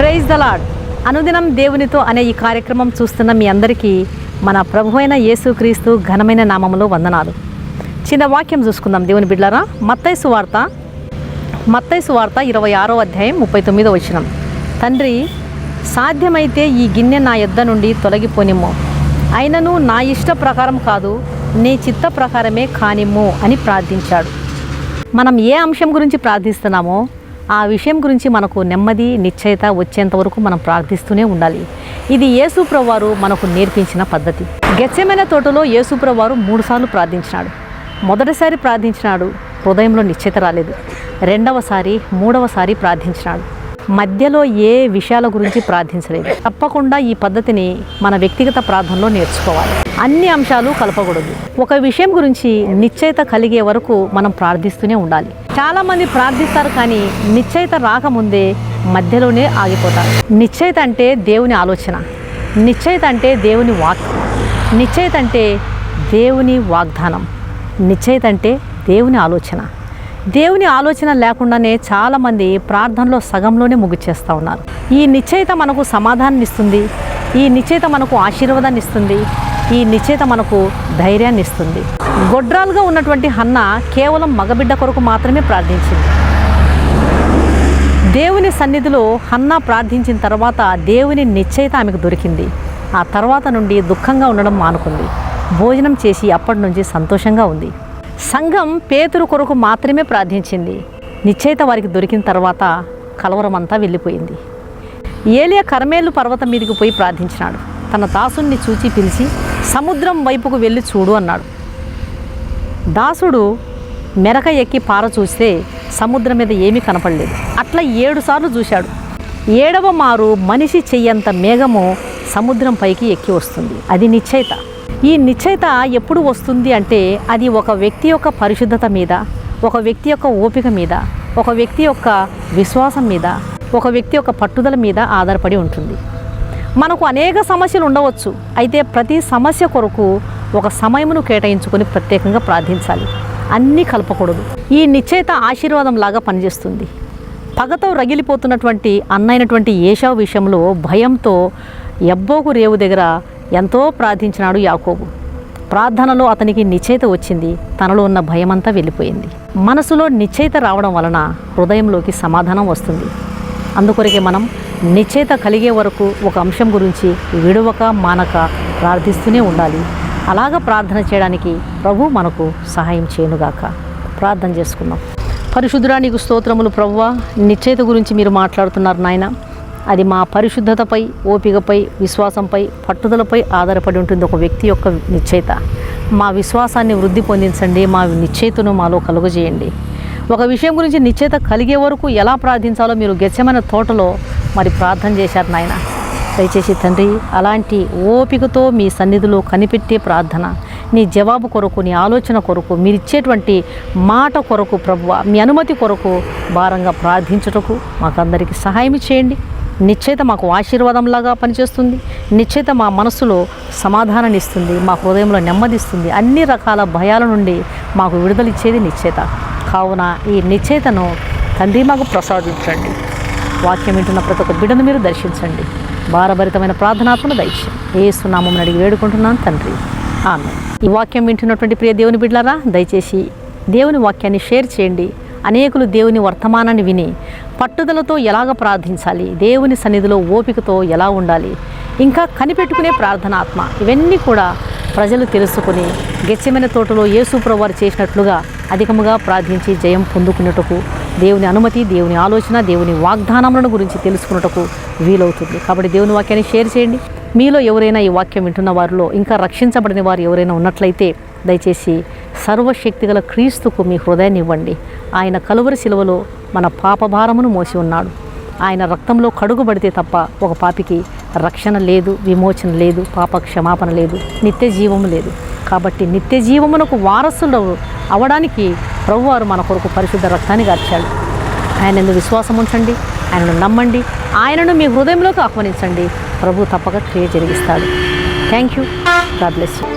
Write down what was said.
The lord అనుదినం దేవునితో అనే ఈ కార్యక్రమం చూస్తున్న మీ అందరికీ మన ప్రభు అయిన యేసుక్రీస్తు ఘనమైన నామములో వందనాలు. చిన్న వాక్యం చూసుకుందాం దేవుని బిడ్డారా మత్తైసు వార్త మత్తైసు వార్త ఇరవై ఆరో అధ్యాయం ముప్పై తొమ్మిదో వచ్చినం తండ్రి సాధ్యమైతే ఈ గిన్నె నా యొద్ద నుండి తొలగిపోనిమ్ము. అయినను నా ఇష్ట ప్రకారం కాదు నీ చిత్త ప్రకారమే కానిమ్ము అని ప్రార్థించాడు. మనం ఏ అంశం గురించి ప్రార్థిస్తున్నామో ఆ విషయం గురించి మనకు నెమ్మది నిశ్చయత వచ్చేంత వరకు మనం ప్రార్థిస్తూనే ఉండాలి. ఇది యేసుప్రవారు మనకు నేర్పించిన పద్ధతి. గెచ్చమైన తోటలో యేసుప్రవారు మూడుసార్లు ప్రార్థించినాడు. మొదటిసారి ప్రార్థించినాడు హృదయంలో నిశ్చయత రాలేదు. రెండవసారి మూడవసారి ప్రార్థించినాడు. మధ్యలో ఏ విషయాల గురించి ప్రార్థించలేదు. తప్పకుండా ఈ పద్ధతిని మన వ్యక్తిగత ప్రార్థనలో నేర్చుకోవాలి. అన్ని అంశాలు కలపకూడదు. ఒక విషయం గురించి నిశ్చయత కలిగే వరకు మనం ప్రార్థిస్తూనే ఉండాలి. చాలామంది ప్రార్థిస్తారు కానీ నిశ్చయిత రాకముందే మధ్యలోనే ఆగిపోతారు. నిశ్చయిత అంటే దేవుని ఆలోచన. నిశ్చయిత అంటే దేవుని వాక్. నిశ్చయిత అంటే దేవుని వాగ్దానం. నిశ్చయిత అంటే దేవుని ఆలోచన. దేవుని ఆలోచన లేకుండానే చాలామంది ప్రార్థనలో సగంలోనే ముగిచేస్తూ ఉన్నారు. ఈ నిశ్చయిత మనకు సమాధానం ఇస్తుంది ఈ నిశ్చయిత మనకు ఆశీర్వాదాన్ని ఇస్తుంది ఈ నిశ్చయిత మనకు ధైర్యాన్ని ఇస్తుంది. గొడ్రాలుగా ఉన్నటువంటి హన్న కేవలం మగబిడ్డ కొరకు మాత్రమే ప్రార్థించింది. దేవుని సన్నిధిలో హన్న ప్రార్థించిన తర్వాత దేవుని నిశ్చయిత ఆమెకు దొరికింది. ఆ తర్వాత నుండి దుఃఖంగా ఉండడం మానుకుంది. భోజనం చేసి అప్పటి నుంచి సంతోషంగా ఉంది. సంఘం పేతురు కొరకు మాత్రమే ప్రార్థించింది. నిశ్చయిత వారికి దొరికిన తర్వాత కలవరం అంతా వెళ్ళిపోయింది. ఏలియా కర్మేలు పర్వతం మీదకి పోయి ప్రార్థించినాడు. తన దాసుని చూచి పిలిచి సముద్రం వైపుకు వెళ్ళి చూడు అన్నాడు. దాసుడు మెరక ఎక్కి పార చూస్తే సముద్రం మీద ఏమీ కనపడలేదు. అట్లా ఏడు సార్లు చూశాడు. ఏడవ మారు మనిషి చెయ్యంత మేఘము సముద్రం పైకి ఎక్కి వస్తుంది. అది నిశ్చయిత. ఈ నిశ్చయిత ఎప్పుడు వస్తుంది అంటే అది ఒక వ్యక్తి యొక్క పరిశుద్ధత మీద ఒక వ్యక్తి యొక్క ఓపిక మీద ఒక వ్యక్తి యొక్క విశ్వాసం మీద ఒక వ్యక్తి యొక్క పట్టుదల మీద ఆధారపడి ఉంటుంది. మనకు అనేక సమస్యలు ఉండవచ్చు. అయితే ప్రతి సమస్య కొరకు ఒక సమయమును కేటాయించుకొని ప్రత్యేకంగా ప్రార్థించాలి. అన్నీ కలపకూడదు. ఈ నిశ్చయిత ఆశీర్వాదం లాగా పనిచేస్తుంది. పగతో రగిలిపోతున్నటువంటి అన్నైనటువంటి ఏషావు విషయంలో భయంతో ఎబ్బోకు రేవు దగ్గర ఎంతో ప్రార్థించినాడు యాకోబు. ప్రార్థనలో అతనికి నిశ్చయిత వచ్చింది. తనలో ఉన్న భయమంతా వెళ్ళిపోయింది. మనసులో నిశ్చయిత రావడం వలన హృదయంలోకి సమాధానం వస్తుంది. అందుకొరకే మనం నిశ్చయిత కలిగే వరకు ఒక అంశం గురించి విడవక మానక ప్రార్థిస్తూనే ఉండాలి. అలాగ ప్రార్థన చేయడానికి ప్రభు మనకు సహాయం చేయనుగాక. ప్రార్థన చేసుకుందాం. పరిశుద్ధురా నీకు స్తోత్రములు ప్రవ్వ. నిశ్చేత గురించి మీరు మాట్లాడుతున్నారు నాయన. అది మా పరిశుద్ధతపై ఓపికపై విశ్వాసంపై పట్టుదలపై ఆధారపడి ఉంటుంది ఒక వ్యక్తి యొక్క నిశ్చయిత మా విశ్వాసాన్ని వృద్ధి పొందించండి. మా నిశ్చయితను మాలో కలుగజేయండి. ఒక విషయం గురించి నిశ్చయిత కలిగే వరకు ఎలా ప్రార్థించాలో మీరు గెచ్చమైన తోటలో మరి ప్రార్థన చేశారు నాయన. దయచేసి తండ్రి అలాంటి ఓపికతో మీ సన్నిధిలో కనిపెట్టే ప్రార్థన నీ జవాబు కొరకు నీ ఆలోచన కొరకు మీరు ఇచ్చేటువంటి మాట కొరకు ప్రభు మీ అనుమతి కొరకు భారంగా ప్రార్థించుటకు మాకందరికీ సహాయం చేయండి. నిశ్చయిత మాకు ఆశీర్వాదంలాగా పనిచేస్తుంది. నిశ్చయిత మా మనసులో సమాధానాన్ని ఇస్తుంది మా హృదయంలో నెమ్మదిస్తుంది. అన్ని రకాల భయాల నుండి మాకు విడుదలిచ్చేది నిశ్చయిత. కావున ఈ నిశ్చయితను తండ్రి మాకు ప్రసాదించండి. వాక్యం వింటున్న ప్రతి ఒక్క బిడ్డను మీరు దర్శించండి. భారభరితమైన ప్రార్థనాత్మను దయచేయండి ఏ సునామం అడిగి వేడుకుంటున్నాను తండ్రి. ఆమె ఈ వాక్యం వింటున్నటువంటి ప్రియ దేవుని బిడ్డలారా దయచేసి దేవుని వాక్యాన్ని షేర్ చేయండి. అనేకులు దేవుని వర్తమానాన్ని విని పట్టుదలతో ఎలాగ ప్రార్థించాలి? దేవుని సన్నిధిలో ఓపికతో ఎలా ఉండాలి? ఇంకా కనిపెట్టుకునే ప్రార్థనాత్మ. ఇవన్నీ కూడా ప్రజలు తెలుసుకుని గెచ్చమైన తోటలో యేసుప్రభు వారు చేసినట్లుగా అధికముగా ప్రార్థించి జయం పొందుకున్నటకు దేవుని అనుమతి దేవుని ఆలోచన దేవుని వాగ్దానములను గురించి తెలుసుకున్నటకు వీలవుతుంది. కాబట్టి దేవుని వాక్యాన్ని షేర్ చేయండి. మీలో ఎవరైనా ఈ వాక్యం వింటున్న వారిలో ఇంకా రక్షించబడిన వారు ఎవరైనా ఉన్నట్లయితే దయచేసి సర్వశక్తిగల క్రీస్తుకు మీ హృదయాన్ని ఇవ్వండి. ఆయన కలువరి శిలువలో మన పాపభారమును మోసి ఉన్నాడు. ఆయన రక్తంలో కడుగుబడితే తప్ప ఒక పాపికి రక్షణ లేదు విమోచన లేదు పాప క్షమాపణ లేదు నిత్య జీవము లేదు. కాబట్టి నిత్య జీవమునకు వారసులు అవడానికి ప్రభువారు మన కొరకు పరిశుద్ధ రక్తాన్ని గార్చాడు ఎందుకు విశ్వాసం ఉంచండి ఆయనను నమ్మండి ఆయనను మీ హృదయంలోకి ఆహ్వానించండి. ప్రభు తప్పక క్రియ జరిగిస్తాడు. Thank you God bless you